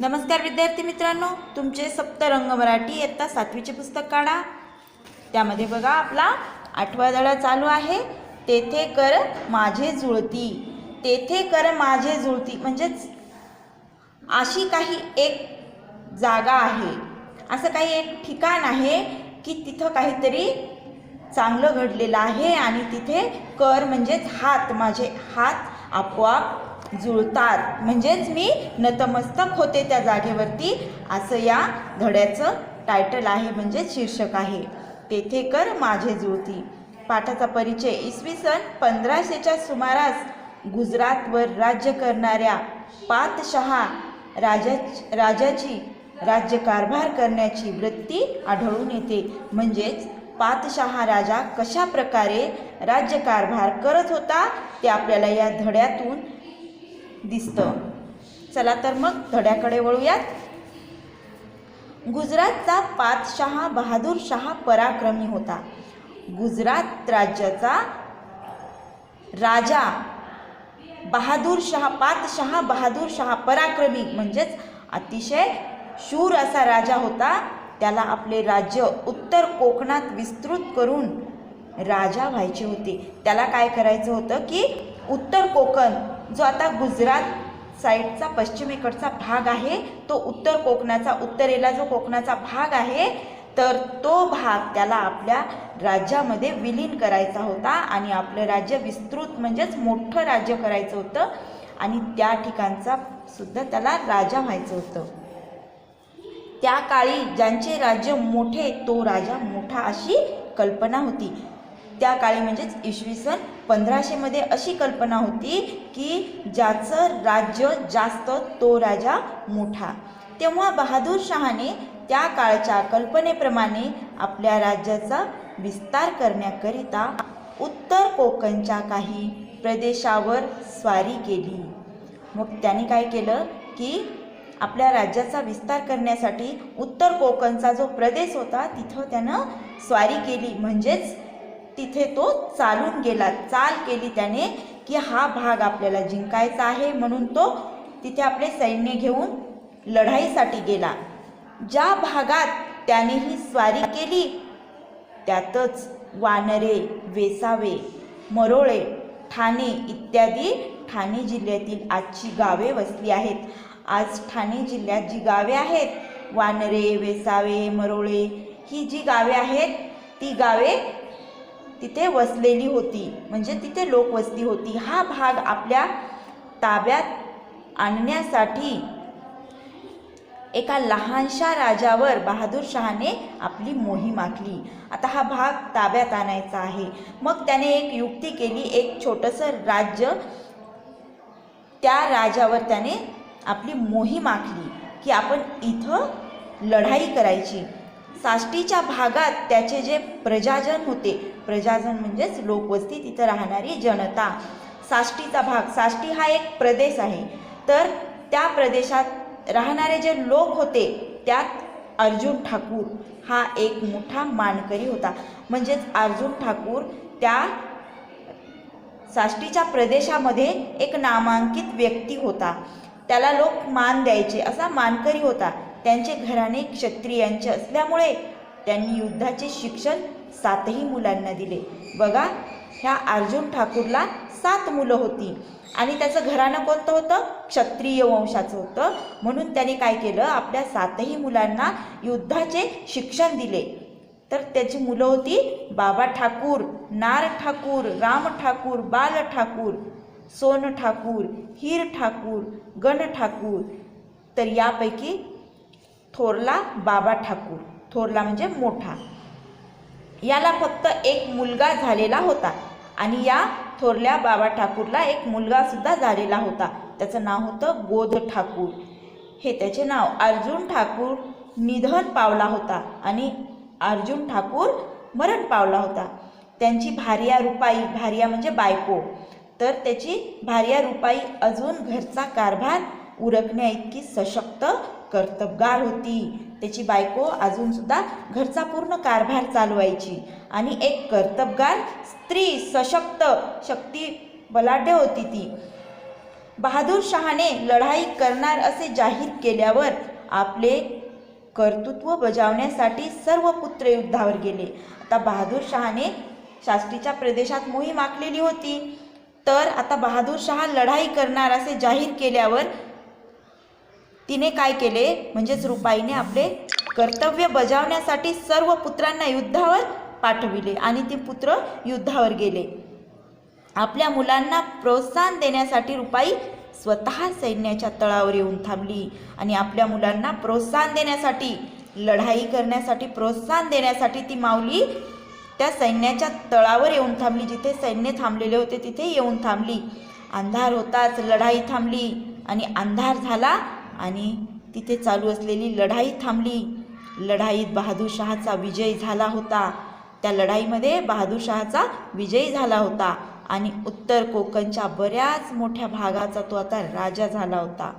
नमस्कार विद्यार्थी मित्रांनो तुमचे सप्तरंग मराठी इयत्ता सातवीचे पुस्तक काढा. त्यामध्ये बघा आपला आठवा धडा चालू आहे. तेथे कर माझे जुळती. तेथे कर माझे जुळती. म्हणजेच अशी काही एक जागा आहे. असं काही एक ठिकाण आहे की तिथं काहीतरी चांगलं घडलेलं आहे आणि तिथे कर म्हणजेच हात. माझे हात आपोआप जुळतात म्हणजेच मी नतमस्तक होते त्या जागेवरती. असं या धड्याचं टायटल आहे म्हणजेच शीर्षक आहे. तेथे कर माझे जुळती. पाठाचा परिचय. इसवी सन पंधराशेच्या सुमारास गुजरातवर राज्य करणाऱ्या पातशहा राजा राजाची राज्यकारभार करण्याची वृत्ती आढळून येते. म्हणजेच पातशहा राजा कशा प्रकारे राज्यकारभार करत होता ते आपल्याला या धड्यातून दिसतं. चला तर मग धड्याकडे वळूयात. गुजरातचा पातशहा बहादूर शहा पराक्रमी होता. गुजरात राज्याचा राजा. बहादूर शहा पातशहा बहादूर शहा पराक्रमी म्हणजेच अतिशय शूर असा राजा होता. त्याला आपले राज्य उत्तर कोकणात विस्तृत करून राजा व्हायचे होते. त्याला काय करायचं होतं की उत्तर कोकण जो आता गुजरात साईडचा पश्चिमेकडचा भाग आहे तो उत्तर कोकणाचा उत्तरेला जो कोकणाचा भाग आहे तर तो भाग त्याला आपल्या राज्यामध्ये विलीन करायचा होता आणि आपलं राज्य विस्तृत म्हणजेच मोठं राज्य करायचं होतं आणि त्या ठिकाणचा सुद्धा त्याला राजा व्हायचं होतं. त्या काळी ज्यांचे राज्य मोठे तो राजा मोठा अशी कल्पना होती. त्या काळी म्हणजेच इसवी सन पंधराशेमध्ये अशी कल्पना होती की ज्याचं राज्य जास्त तो राजा मोठा. तेव्हा बहादूर शहाने त्या काळच्या कल्पनेप्रमाणे आपल्या राज्याचा विस्तार करण्याकरिता उत्तर कोकणच्या काही प्रदेशावर स्वारी केली. मग त्याने काय केलं की आपल्या राज्याचा विस्तार करण्यासाठी उत्तर कोकणचा जो प्रदेश होता तिथं त्यानं स्वारी केली. म्हणजेच तिथे तो चालून गेला. चाल केली त्याने की हा भाग आपल्याला जिंकायचा आहे म्हणून तो तिथे आपले सैन्य घेऊन लढाईसाठी गेला. ज्या भागात त्याने ही स्वारी केली त्यातच वानरे वेसावे मरोळे ठाणे इत्यादी ठाणे जिल्ह्यातील आजची गावे वसली आहेत. आज ठाणे जिल्ह्यात जी गावे आहेत वानरे वेसावे मरोळे ही जी गावे आहेत ती गावे तिथे वसलेली होती. म्हणजे तिथे लोकवस्ती होती. हा भाग आपल्या ताब्यात आणण्यासाठी एका लहानशा राजावर बहादूर शहाने आपली मोहीम आखली. आता हा भाग ताब्यात आणायचा आहे. मग त्याने एक युक्ती केली. एक छोटंसं राज्य त्या राजावर त्याने आपली मोहीम आखली की आपण इथं लढाई करायची. साष्टीच्या भागात त्याचे जे प्रजाजन होते प्रजाजन म्हणजेच लोकवस्ती तिथं राहणारी जनता. साष्टीचा भाग साष्टी हा एक प्रदेश आहे. तर त्या प्रदेशात राहणारे जे लोक होते त्यात अर्जुन ठाकूर हा एक मोठा मानकरी होता. म्हणजेच अर्जुन ठाकूर त्या साष्टीच्या प्रदेशामध्ये एक नामांकित व्यक्ती होता. त्याला लोक मान द्यायचे असा मानकरी होता. त्यांचे घराणे क्षत्रियांचे असल्यामुळे त्यांनी युद्धाचे शिक्षण सातही मुलांना दिले. बघा ह्या अर्जुन ठाकूरला सात मुलं होती. आणि त्याचं घराणं कोणतं होतं? क्षत्रिय वंशाचं होतं. म्हणून त्याने काय केलं? आपल्या सातही मुलांना युद्धाचे शिक्षण दिले. तर त्याची मुलं होती बाबा ठाकूर नार ठाकूर राम ठाकूर बाल ठाकूर सोन ठाकूर हीर ठाकूर गण ठाकूर. तर यापैकी थोरला बाबा ठाकूर. थोरला म्हणजे मोठा. याला फक्त एक मुलगा झालेला होता आणि या थोरल्या बाबा ठाकूरला एक मुलगासुद्धा झालेला होता. त्याचं नाव होतं बोध ठाकूर. हे त्याचे नाव अर्जुन ठाकूर निधन पावला होता आणि अर्जुन ठाकूर मरण पावला होता. त्यांची भार्या रुपाई भार्या म्हणजे बायको. तर त्याची भार्या रुपाई अजून घरचा कारभार उरकण्या इतकी सशक्त कर्तबगार होती. त्याची बायको अजूनसुद्धा घरचा पूर्ण कारभार चालवायची. आणि एक कर्तबगार स्त्री सशक्त शक्ती बलाढ्य होती ती. बहादूर शहाने लढाई करणार असे जाहीर केल्यावर आपले कर्तृत्व बजावण्यासाठी सर्व पुत्र युद्धावर गेले. आता बहादूर शहाने शास्त्रीच्या प्रदेशात मोहीम आखलेली होती. तर आता बहादूर शहा लढाई करणार असे जाहीर केल्यावर तिने काय केले? म्हणजेच रुपाईने आपले कर्तव्य बजावण्यासाठी सर्व पुत्रांना युद्धावर पाठविले आणि ते पुत्र युद्धावर गेले. आपल्या मुलांना प्रोत्साहन देण्यासाठी रुपाई स्वतः सैन्याच्या तळावर येऊन थांबली आणि आपल्या मुलांना प्रोत्साहन देण्यासाठी लढाई करण्यासाठी प्रोत्साहन देण्यासाठी ती माऊली त्या सैन्याच्या तळावर येऊन थांबली. जिथे सैन्य थांबलेले होते तिथे येऊन थांबली. अंधार होताच लढाई थांबली आणि अंधार झाला आणि तिथे चालू असलेली लढाई थांबली. लढाईत बहादूरशहाचा विजय झाला होता. त्या लढाईमध्ये बहादूरशहाचा विजय झाला होता आणि उत्तर कोकणच्या बऱ्याच मोठ्या भागाचा तो आता राजा झाला होता.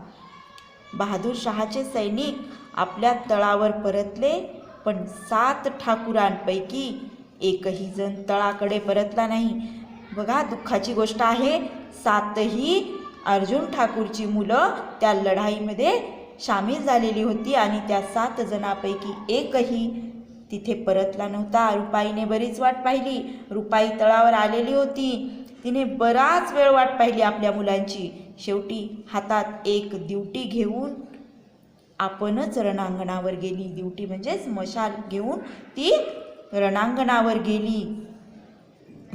बहादूरशहाचे सैनिक आपल्या तळावर परतले पण सात ठाकुरांपैकी एकही जण तळाकडे परतला नाही. बघा दुःखाची गोष्ट आहे सातही अर्जुन ठाकूरची मुलं त्या लढाईमध्ये सामील झालेली होती आणि त्या सात जणांपैकी एकही तिथे परतला नव्हता. रुपाईने बरीच वाट पाहिली. रुपाई तळावर आलेली होती. तिने बराच वेळ वाट पाहिली आपल्या मुलांची. शेवटी हातात एक दिवटी घेऊन आपणच रणांगणावर गेली. दिवटी म्हणजेच मशाल घेऊन ती रणांगणावर गेली.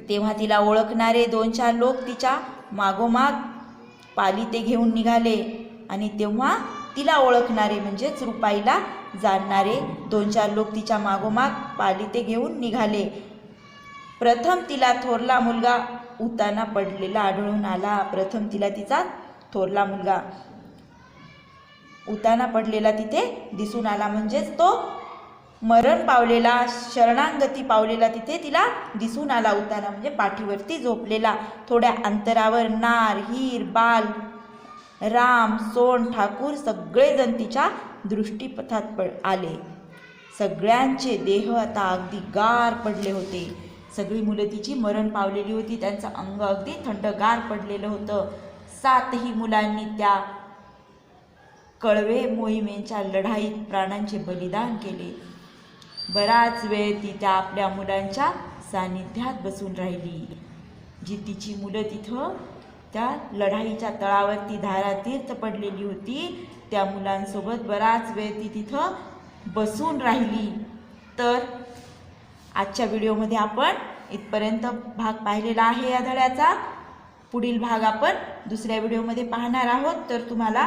तेव्हा तिला ओळखणारे दोन चार लोक तिच्या मागोमाग पाली ते घेऊन निघाले. आणि तेव्हा तिला ओळखणारे म्हणजेच रुपाईला जाणणारे दोन चार लोक तिच्या मागोमाग पाली ते घेऊन निघाले. प्रथम तिला थोरला मुलगा उताना पडलेला आढळून आला. प्रथम तिला तिचा थोरला मुलगा उताना पडलेला तिथे दिसून आला. म्हणजेच तो मरण पावलेला शरणांगती पावलेला तिथे तिला दिसून आला उताना म्हणजे पाठीवरती झोपलेला थोड्या अंतरावर नार हीर बाल राम सोन ठाकूर सगळेजण तिच्या दृष्टीपथात पड आले. सगळ्यांचे देह आता अगदी गार पडले होते. सगळी मुलं तिची मरण पावलेली होती. त्यांचं अंग अगदी थंडगार पडलेलं होतं. सातही मुलांनी त्या कळवे मोहिमेच्या लढाईत प्राणांचे बलिदान केले. बराच वेळ ती त्या आपल्या मुलांच्या सानिध्यात बसून राहिली. जी तिची मुलं तिथं त्या लढाईच्या तळावरती धारातीर्थ पडलेली होती त्या मुलांसोबत बराच वेळ ती तिथं बसून राहिली. तर आजच्या व्हिडिओमध्ये आपण इथपर्यंत भाग पाहिलेला आहे या धड्याचा. पुढील भाग आपण दुसऱ्या व्हिडिओमध्ये पाहणार आहोत. तर तुम्हाला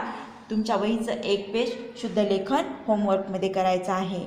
तुमच्या वहीचं एक पेज शुद्ध लेखन होमवर्कमध्ये करायचं आहे.